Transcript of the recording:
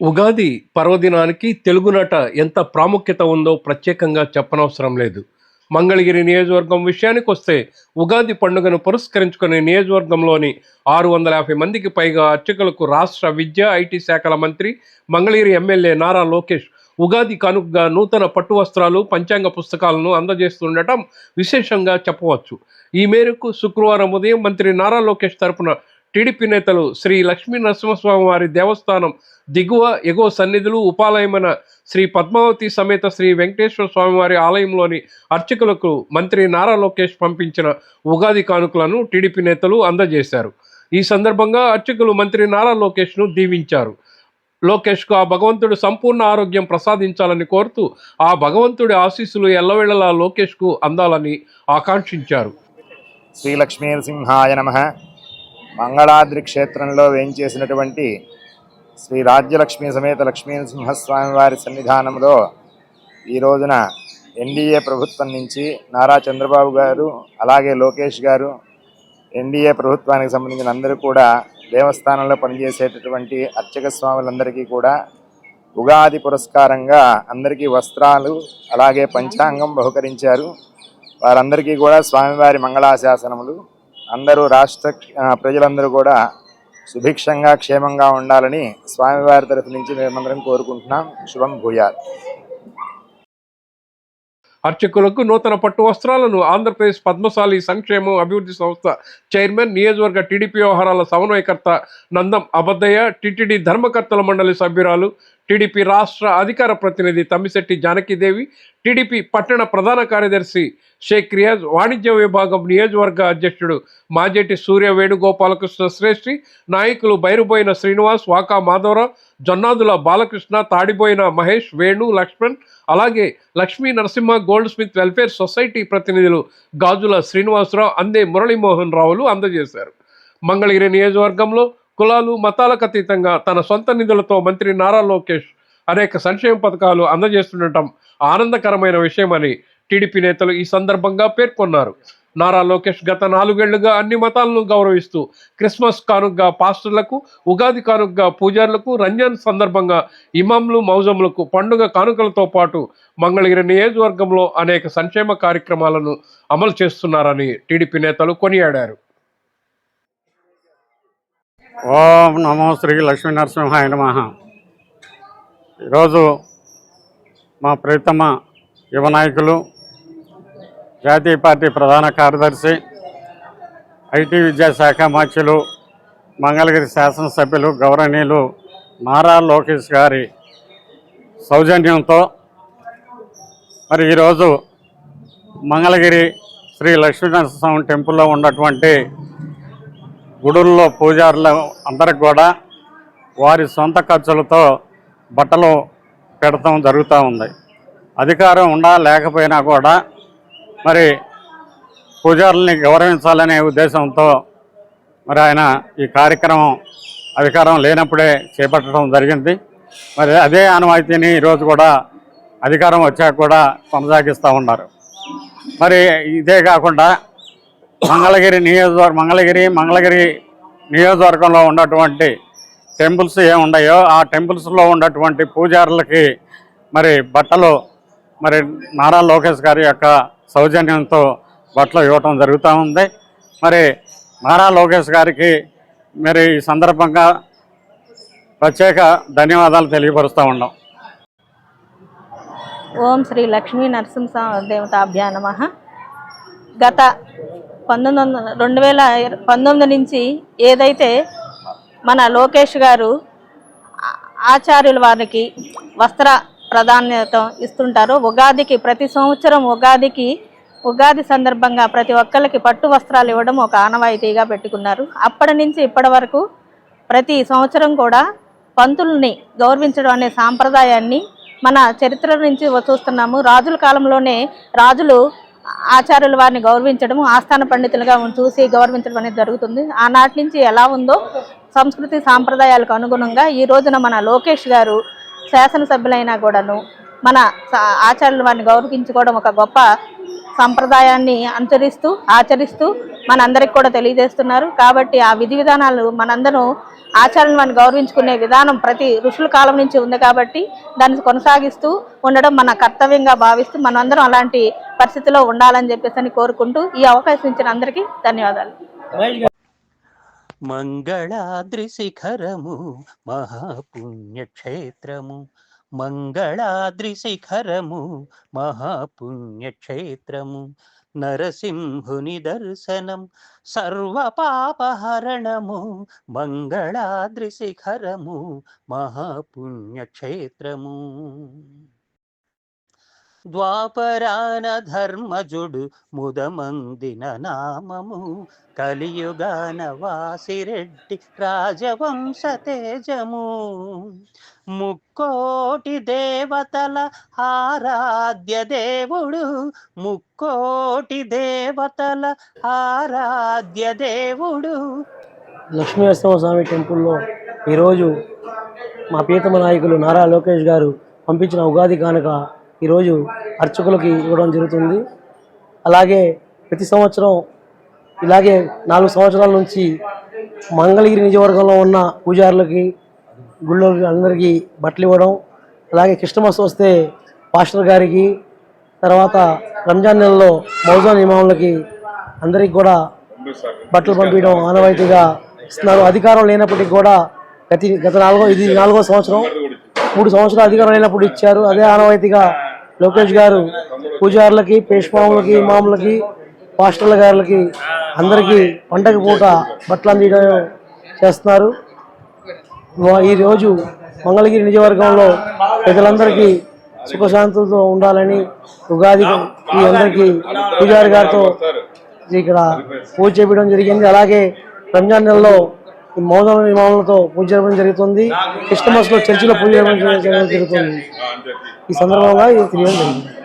ఉగాది పర్వదినానికి తెలుగునాట ఎంత ప్రాముఖ్యత ఉందో ప్రత్యేకంగా చెప్పనవసరం లేదు. మంగళగిరి నియోజకవర్గం విషయానికి వస్తే ఉగాది పండుగను పురస్కరించుకునే నియోజకవర్గంలోని ఆరు వందల యాభై మందికి పైగా అర్చకులకు రాష్ట్ర విద్యా ఐటీ శాఖల మంత్రి మంగళగిరి ఎమ్మెల్యే నారా లోకేష్ ఉగాది కానుకగా నూతన పట్టు వస్త్రాలు పంచాంగ పుస్తకాలను అందజేస్తుండటం విశేషంగా చెప్పవచ్చు. ఈ మేరకు శుక్రవారం ఉదయం మంత్రి నారా లోకేష్ తరపున టీడీపీ నేతలు శ్రీ లక్ష్మీ నరసింహస్వామి వారి దేవస్థానం దిగువ ఎగువ సన్నిధులు ఉపాలయమైన శ్రీ పద్మావతి సమేత శ్రీ వెంకటేశ్వర స్వామివారి ఆలయంలోని అర్చకులకు మంత్రి నారా లోకేష్ పంపించిన ఉగాది కానుకలను టీడీపీ నేతలు అందజేశారు. ఈ సందర్భంగా అర్చకులు మంత్రి నారా లోకేష్ను దీవించారు. లోకేష్కు ఆ భగవంతుడు సంపూర్ణ ఆరోగ్యం ప్రసాదించాలని కోరుతూ ఆ భగవంతుడి ఆశీస్సులు ఎల్లవేళలా లోకేష్కు అందాలని ఆకాంక్షించారు. శ్రీ లక్ష్మీనరసింహాయ నమ. మంగళాద్రి క్షేత్రంలో వేయించేసినటువంటి శ్రీ రాజ్యలక్ష్మీ సమేత లక్ష్మీనరసింహస్వామి వారి సన్నిధానంలో ఈ రోజున ఎన్డీఏ ప్రభుత్వం నుంచి నారా చంద్రబాబు గారు అలాగే లోకేష్ గారు ఎన్డీఏ ప్రభుత్వానికి సంబంధించిన అందరూ కూడా దేవస్థానంలో పనిచేసేటటువంటి అర్చక స్వాములందరికీ కూడా ఉగాది పురస్కారంగా అందరికీ వస్త్రాలు అలాగే పంచాంగం బహుకరించారు. వారందరికీ కూడా స్వామివారి మంగళాశాసనములు అందరూ రాష్ట్ర ప్రజలందరూ కూడా సుభిక్షంగా క్షేమంగా ఉండాలని స్వామివారి తరఫు నుంచి మేమందరం కోరుకుంటున్నాం. శుభం భూయాత్. అర్చకులకు నూతన పట్టు వస్త్రాలను ఆంధ్రప్రదేశ్ పద్మశాలి సంక్షేమం అభివృద్ధి సంస్థ చైర్మన్ నియోజకవర్గ టీడీపీ వ్యవహారాల సమన్వయకర్త నందం అబద్దయ్య టీటీడీ ధర్మకర్తల మండలి సభ్యురాలు టీడీపీ రాష్ట్ర అధికార ప్రతినిధి తమ్మిశెట్టి జానకీదేవి టీడీపీ పట్టణ ప్రధాన కార్యదర్శి షేక్ రియాజ్ వాణిజ్య విభాగం నియోజకవర్గ అధ్యక్షుడు మాజేటి సూర్య వేణుగోపాలకృష్ణ శ్రేష్ఠి నాయకులు బైరుబోయిన శ్రీనివాస్ వాకా మాధవరావు జొన్నాదుల బాలకృష్ణ తాడిబోయిన మహేష్ వేణు లక్ష్మణ్ అలాగే Lakshmi Narasimha goldsmith welfare society ప్రతినిధులు గాజుల శ్రీనివాసరావు అందే మురళీమోహన్ రావులు అందజేశారు. మంగళగిరి నియోజకవర్గంలో కులాలు మతాలకు అతీతంగా తన సొంత నిధులతో మంత్రి నారా లోకేష్ అనేక సంక్షేమ పథకాలు అందజేస్తుండటం ఆనందకరమైన విషయమని టీడీపీ నేతలు ఈ సందర్భంగా పేర్కొన్నారు. నారా లోకేష్ గత నాలుగేళ్ళుగా అన్ని మతాలను గౌరవిస్తూ క్రిస్మస్ కానుగ్గా పాస్టర్లకు ఉగాది కానుగ్గా పూజారులకు రంజాన్ సందర్భంగా ఇమాంలు మౌజంలకు పండుగ కానుకలతో పాటు మంగళగిరి నియోజకవర్గంలో అనేక సంక్షేమ కార్యక్రమాలను అమలు చేస్తున్నారని టీడీపీ నేతలు కొనియాడారు. ఓం నమో శ్రీ లక్ష్మీ నరసింహాయ నమ. ఈరోజు మా ప్రీతమ యువ నాయకులు జాతీయ పార్టీ ప్రధాన కార్యదర్శి ఐటీ విద్యాశాఖ మార్చులు మంగళగిరి శాసనసభ్యులు గౌరవనీయులు నారా లోకేష్ గారి సౌజన్యంతో మరి ఈరోజు మంగళగిరి శ్రీ లక్ష్మీనరసింహ టెంపుల్లో ఉన్నటువంటి గుడుల్లో పూజారులు అందరికి కూడా వారి సొంత ఖర్చులతో బట్టలు పెడతాం జరుగుతూ ఉంది. అధికారం ఉండా లేకపోయినా కూడా మరి పూజారుల్ని గౌరవించాలనే ఉద్దేశంతో మరి ఆయన ఈ కార్యక్రమం అధికారం లేనప్పుడే చేపట్టడం జరిగింది. మరి అదే ఆనవాయితీని ఈరోజు కూడా అధికారం వచ్చాక కూడా కొనసాగిస్తూ ఉన్నారు. మరి ఇదే కాకుండా మంగళగిరి నియోజకవర్గం మంగళగిరి మంగళగిరి నియోజకవర్గంలో ఉన్నటువంటి టెంపుల్స్ ఏమున్నాయో ఆ టెంపుల్స్లో ఉన్నటువంటి పూజారులకి మరి బట్టలు మరి నారా లోకేష్ గారి యొక్క సౌజన్యంతో బట్టలు ఇవ్వటం జరుగుతూ ఉంది. మరి నారా లోకేష్ గారికి మరి ఈ సందర్భంగా ప్రత్యేక ధన్యవాదాలు తెలియపరుస్తూ ఉన్నాం. ఓం శ్రీ లక్ష్మీ నరసింహ దేవతాభ్యా నమ. గత పంతొమ్మిది వందల రెండు వేల పంతొమ్మిది నుంచి ఏదైతే మన లోకేష్ గారు ఆచార్యుల వారికి వస్త్ర ప్రాధాన్యత ఇస్తుంటారో ఉగాదికి ప్రతి సంవత్సరం ఉగాదికి ఉగాది సందర్భంగా ప్రతి ఒక్కరికి పట్టు వస్త్రాలు ఇవ్వడం ఒక ఆనవాయితీగా పెట్టుకున్నారు. అప్పటి నుంచి ఇప్పటి వరకు ప్రతి సంవత్సరం కూడా పంతుల్ని గౌరవించడం అనే సాంప్రదాయాన్ని మన చరిత్ర నుంచి చూస్తున్నాము. రాజుల కాలంలోనే రాజులు ఆచార్యుల వారిని గౌరవించడం ఆస్థాన పండితులుగా చూసి గౌరవించడం అనేది జరుగుతుంది. ఆనాటి నుంచి ఎలా ఉందో సంస్కృతి సాంప్రదాయాలకు అనుగుణంగా ఈ రోజున మన లోకేష్ గారు శాసనసభ్యులైనా కూడాను మన స- ఆచార్యుల వారిని గౌరవించుకోవడం ఒక గొప్ప సంప్రదాయాన్ని అనుసరిస్తూ ఆచరిస్తూ మనందరికి కూడా తెలియజేస్తున్నారు. కాబట్టి ఆ విధి విధానాలు మనందరం ఆచరణ మనం గౌరవించుకునే విధానం ప్రతి ఋషుల కాలం నుంచి ఉంది కాబట్టి దాన్ని కొనసాగిస్తూ ఉండడం మన కర్తవ్యంగా భావిస్తూ మనందరం అలాంటి పరిస్థితిలో ఉండాలని చెప్పేసి అని కోరుకుంటూ ఈ అవకాశం ఇచ్చిన అందరికీ ధన్యవాదాలు. మంగళాద్రి శిఖరము మహాపుణ్యక్షేత్రము మంగళాద్రి శిఖరము మహాపుణ్యక్షేత్రము. నరసింహుని దర్శనం సర్వపాపహరణము మంగళాద్రి శిఖరము మహాపుణ్యక్షేత్రము. ద్వాపరాన ధర్మజుడు ముదమందిన నామము. కలియుగాన వాసిరెడ్డి రాజవంశ తేజము. ముక్కోటి దేవతల ఆరాధ్య దేవుడు. ముక్కోటి దేవతల ఆరాధ్య దేవుడు. లక్ష్మీ నరసింహ స్వామి టెంపుల్లో ఈరోజు మా పీతమ నాయకులు నారా లోకేష్ గారు పంపించిన ఉగాది కానుక ఈరోజు అర్చకులకి ఇవ్వడం జరుగుతుంది. అలాగే ప్రతి సంవత్సరం ఇలాగే నాలుగు సంవత్సరాల నుంచి మంగళగిరి నియోజకవర్గంలో ఉన్న పూజారులకి గుళ్ళో అందరికీ బట్టలు ఇవ్వడం అలాగే క్రిస్టమస్ వస్తే పాస్టర్ గారికి తర్వాత రంజాన్ నెలలో మౌజాన్ ఇమాములకి అందరికి కూడా బట్టలు పంపించడం ఆనవాయితీగా ఇస్తున్నారు. అధికారం లేనప్పటికీ కూడా గత గత నాలుగో ఇది నాలుగో సంవత్సరం. మూడు సంవత్సరాలు అధికారం లేనప్పుడు ఇచ్చారు. అదే ఆనవాయితీగా లోకేష్ గారు పూజారులకి పేష్మాములకి ఇమాములకి పాస్టర్ల గారులకి అందరికీ పండగ పూట బట్టలు అందించడం చేస్తున్నారు. ఈరోజు ఈ రోజు మంగళగిరి నియోజకవర్గంలో ప్రజలందరికీ సుఖశాంతులతో ఉండాలని ఉగాది ఈ అందరికీ పూజారి గారితో ఇక్కడ పూజ చేపించడం జరిగింది. అలాగే రంజాన్ నెలలో మౌన ఇమాములతో పూజ జరపడం జరుగుతుంది. క్రిస్టమస్లో చర్చిలో పూజ జరపడం జరుగుతుంది. ఈ సందర్భంగా ఇది తెలియడం జరిగింది.